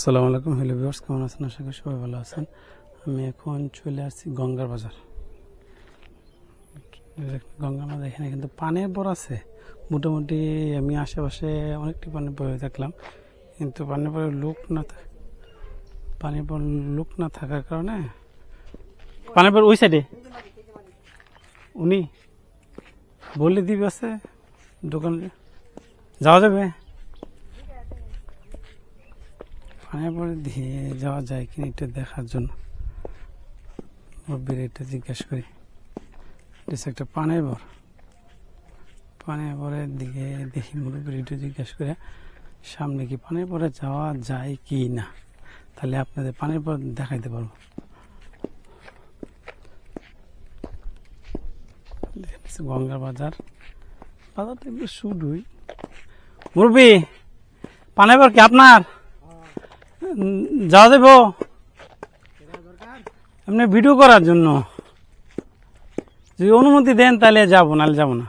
আসসালামু আলাইকুম। Hello viewers কেমন আছেন? আশা করি সবাই ভালো আছেন। আমি এখন চলে আসছি গঙ্গার বাজার। গঙ্গার বাজার এখানে কিন্তু পানের পর আছে। মোটামুটি আমি আশেপাশে অনেকটি পানির পরে দেখলাম। কিন্তু পানির পরে লোক না পানির পর লোক না থাকার কারণে পানির পর ওই সাইডে উনি বললে দিবে আছে দোকানে যাওয়া যাবে? পরে দিয়ে যাওয়া যায় কিনা এটা দেখার জন্য। মুরব্বীর এটা জিজ্ঞাসা করি। এটা একটা পানের বর। পানের পরের দিকে দেখি মুরব্বীর এটা জিজ্ঞাসা করে, সামনে কি পানের পরে যাওয়া যায় কি না? তাহলে আপনাদের পানের পর দেখাইতে পারব। গঙ্গার বাজার। বাজারটা একটু শুধুই মুরব্বী, পানের পর কি আপনার? যাওয়া দেব? এমনি ভিডিও করার জন্য। যদি অনুমতি দেন তাহলে যাব, নাহলে যাব না।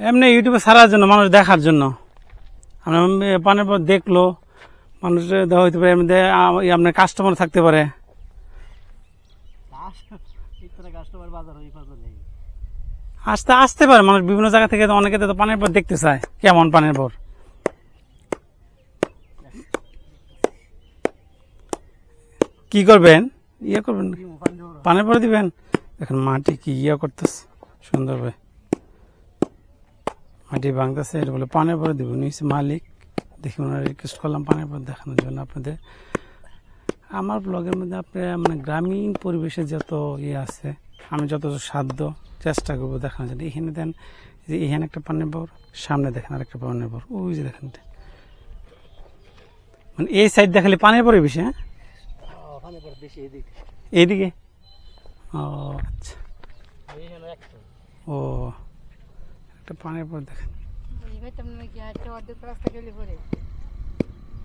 এমনি ইউটিউবে সারার জন্য, মানুষ দেখার জন্য। পানের পর দেখল, মানুষ হইতে পারে আপনার কাস্টমার থাকতে পারে। আসতে আসতে পারে, মানুষ বিভিন্ন জায়গা থেকে অনেকে তো পানের পর দেখতে চায়, কেমন পানের পর। কি করবেন? ইয়ে করবেন? পানের পরে দিবেন? দেখেন মাটি কি ইয়ে করতেছে সুন্দরভাবে মাটি ভাঙতেছে এটা বলে পানের পরে দিব। নিচে মালিক দেখি ওনারা রিকোয়েস্ট করলাম পানের পর দেখানোর জন্য আপনাদের। আমার ব্লগের মধ্যে আপনার মানে গ্রামীণ পরিবেশে যত ইয়ে আছে আমি যত সাধ্য চেষ্টা করব দেখানোর জন্য। এখানে দেন যে এখানে একটা পানের বর সামনে দেখেন আর একটা পানের বর ওই যে দেখেন মানে এই সাইড দেখালে পানের পরিবেশ হ্যাঁ? পরে বেশি এদিক এইদিকে ও আচ্ছা এইখানে একটা ও একটা পানের পর দেখেন